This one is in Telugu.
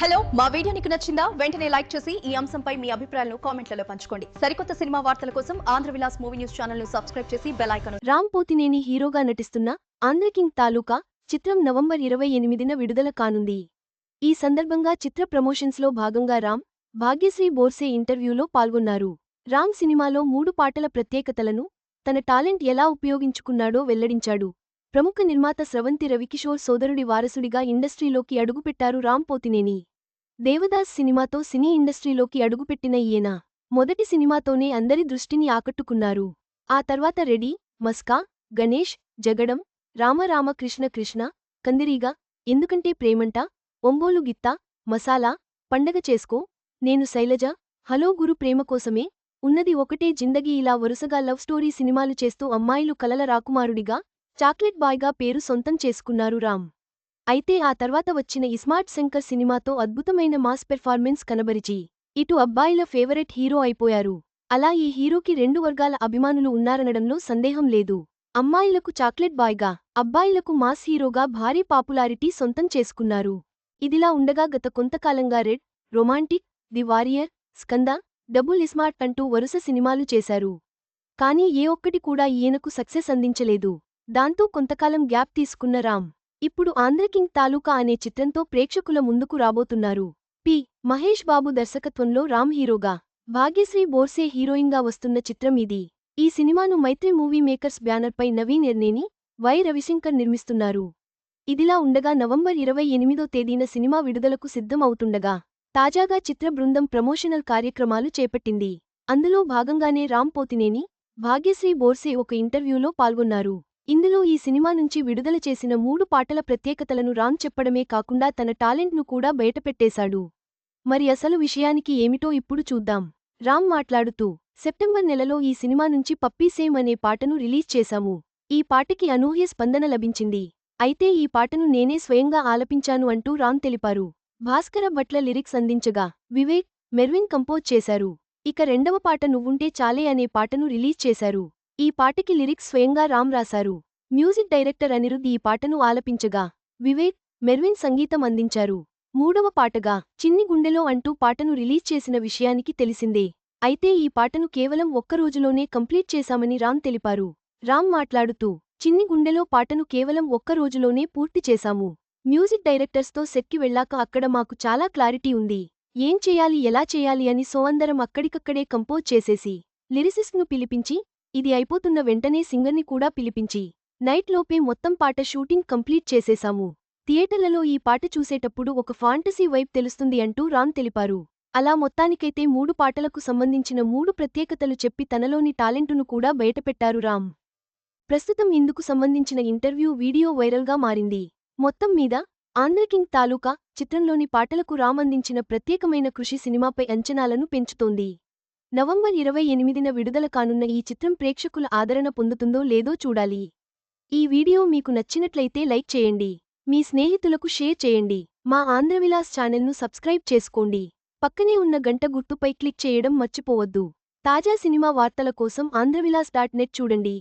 హలో మా వీడియో నీకు నచ్చిందా? వెంటనే లైక్ చేసి ఈ అంశంపై మీ అభిప్రాయాలను కామెంట్లలో పంచుకోండి. సరికొత్త సినిమా వార్తల కోసం ఆంధ్ర విలాస్ మూవీ న్యూస్ ఛానల్ను సబ్స్క్రైబ్ చేసి బెల్ ఐకాన్ రామ్ పోతినేని హీరోగా నటిస్తున్న ఆంధ్రకింగ్ తాలూకా చిత్రం నవంబర్ ఇరవై ఎనిమిదిన విడుదల కానుంది. ఈ సందర్భంగా చిత్ర ప్రమోషన్స్లో భాగంగా రామ్ భాగ్యశ్రీ బోర్సే ఇంటర్వ్యూలో పాల్గొన్నారు. రామ్ సినిమాలో మూడు పాటల ప్రత్యేకతలను తన టాలెంట్ ఎలా ఉపయోగించుకున్నాడో వెల్లడించాడు. ప్రముఖ నిర్మాత స్రవంతి రవికిషోర్ సోదరుడి వారసుడిగా ఇండస్ట్రీలోకి అడుగుపెట్టారు రామ్ పోతినేని. దేవదాస్ సినిమాతో సినీ ఇండస్ట్రీలోకి అడుగుపెట్టిన ఈయన మొదటి సినిమాతోనే అందరి దృష్టిని ఆకట్టుకున్నారు. ఆ తర్వాత రెడీ మస్కా గణేష్ జగడం రామరామ కృష్ణ కృష్ణ కందిరీగా ఎందుకంటే ప్రేమంట ఒంబోలు గిత్త మసాలా పండగ చేసుకో నేను శైలజ హలో గురు ప్రేమ కోసమే ఉన్నది ఒకటే జిందగీ ఇలా వరుసగా లవ్ స్టోరీ సినిమాలు చేస్తూ అమ్మాయిలు కలల రాకుమారుడిగా చాక్లెట్ బాయ్గా పేరు సొంతం చేసుకున్నారు రామ్. అయితే ఆ తర్వాత వచ్చిన ఇస్మార్ట్ శంకర్ సినిమాతో అద్భుతమైన మాస్ పెర్ఫార్మెన్స్ కనబరిచి ఇటు అబ్బాయిల ఫేవరెట్ హీరో అయిపోయారు. అలా ఈ హీరోకి రెండు వర్గాల అభిమానులు ఉన్నారనడంలో సందేహం లేదు. అమ్మాయిలకు చాక్లెట్ బాయ్గా అబ్బాయిలకు మాస్ హీరోగా భారీ పాపులారిటీ సొంతం చేసుకున్నారు. ఇదిలా ఉండగా గత కొంతకాలంగా red romantic the warrior Skanda double ismart అంటూ వరుస సినిమాలు చేశారు. కానీ ఏ ఒక్కటి కూడా ఈయనకు సక్సెస్ అందించలేదు. దాంతో కొంతకాలం గ్యాప్ తీసుకున్న రామ్ ఇప్పుడు ఆంధ్రకింగ్ తాలూకా అనే చిత్రంతో ప్రేక్షకుల ముందుకు రాబోతున్నారు. పి. మహేష్ బాబు దర్శకత్వంలో రామ్ హీరోగా భాగ్యశ్రీ బోర్సే హీరోయిన్గా వస్తున్న చిత్రం ఇది. ఈ సినిమాను మైత్రి మూవీ మేకర్స్ బ్యానర్పై నవీన్ ఎర్నేని వై. రవిశంకర్ నిర్మిస్తున్నారు. ఇదిలా ఉండగా నవంబర్ ఇరవై ఎనిమిదో తేదీన సినిమా విడుదలకు సిద్ధం అవుతుండగా తాజాగా చిత్ర బృందం ప్రమోషనల్ కార్యక్రమాలు చేపట్టింది. అందులో భాగంగానే రామ్ పోతినేని భాగ్యశ్రీ బోర్సే ఒక ఇంటర్వ్యూలో పాల్గొన్నారు. ఇందులో ఈ సినిమా నుంచి విడుదల చేసిన మూడు పాటల ప్రత్యేకతలను రామ్ చెప్పడమే కాకుండా తన టాలెంట్ను కూడా బయటపెట్టేశాడు. మరి అసలు విషయానికి ఏమిటో ఇప్పుడు చూద్దాం. రామ్ మాట్లాడుతూ సెప్టెంబర్ నెలలో ఈ సినిమా నుంచి పప్పీ సేమ్ అనే పాటను రిలీజ్ చేశాము. ఈ పాటకి అనూహ్య స్పందన లభించింది. అయితే ఈ పాటను నేనే స్వయంగా ఆలపించాను అంటూ రామ్ తెలిపారు. భాస్కర భట్ల లిరిక్స్ అందించగా వివేక్ మెర్విన్ కంపోజ్ చేశారు. ఇక రెండవ పాట నువ్వుంటే చాలే అనే పాటను రిలీజ్ చేశారు. ఈ పాటకి లిరిక్స్ స్వయంగా రామ్ రాశారు. మ్యూజిక్ డైరెక్టర్ అనిరుద్ ఈ పాటను ఆలపించగా వివేక్ మెర్విన్ సంగీతం అందించారు. మూడవ పాటగా చిన్ని గుండెలో అంటూ పాటను రిలీజ్ చేసిన విషయానికి తెలిసిందే. అయితే ఈ పాటను కేవలం ఒక్క రోజులోనే కంప్లీట్ చేశామని రామ్ తెలిపారు. రామ్ మాట్లాడుతూ చిన్ని గుండెలో పాటను కేవలం ఒక్క రోజులోనే పూర్తి చేశాము. మ్యూజిక్ డైరెక్టర్స్తో సెట్కి వెళ్ళాక అక్కడ మాకు చాలా క్లారిటీ ఉంది. ఏం చేయాలి ఎలా చేయాలి అని సోందరం అక్కడికక్కడే కంపోజ్ చేసేసి లిరిసిస్ట్ను పిలిపించి ఇది అయిపోతున్న వెంటనే సింగర్ని కూడా పిలిపించి నైట్ లోపే మొత్తం పాట షూటింగ్ కంప్లీట్ చేసేశాము థియేటర్లలో ఈ పాట చూసేటప్పుడు ఒక ఫాంటసీ వైబ్ తెలుస్తుంది అంటూ రామ్ తెలిపారు. అలా మొత్తానికైతే మూడు పాటలకు సంబంధించిన మూడు ప్రత్యేకతలు చెప్పి తనలోని టాలెంటును కూడా బయటపెట్టారు రామ్. ప్రస్తుతం ఇందుకు సంబంధించిన ఇంటర్వ్యూ వీడియో వైరల్గా మారింది. మొత్తం మీద ఆంధ్రకింగ్ తాలూకా చిత్రంలోని పాటలకు రామ్ అందించిన ప్రత్యేకమైన కృషి సినిమాపై అంచనాలను పెంచుతోంది. నవంబర్ ఇరవై ఎనిమిదిన విడుదల కానున్న ఈ చిత్రం ప్రేక్షకుల ఆదరణ పొందుతుందో లేదో చూడాలి. ఈ వీడియో మీకు నచ్చినట్లయితే లైక్ చేయండి. మీ స్నేహితులకు షేర్ చేయండి. మా ఆంధ్రవిలాస్ ఛానల్ను సబ్స్క్రైబ్ చేసుకోండి. పక్కనే ఉన్న గంట గుర్తుపై క్లిక్ చేయడం మర్చిపోవద్దు. తాజా సినిమా వార్తల కోసం ఆంధ్రవిలాస్ డాట్ నెట్ చూడండి.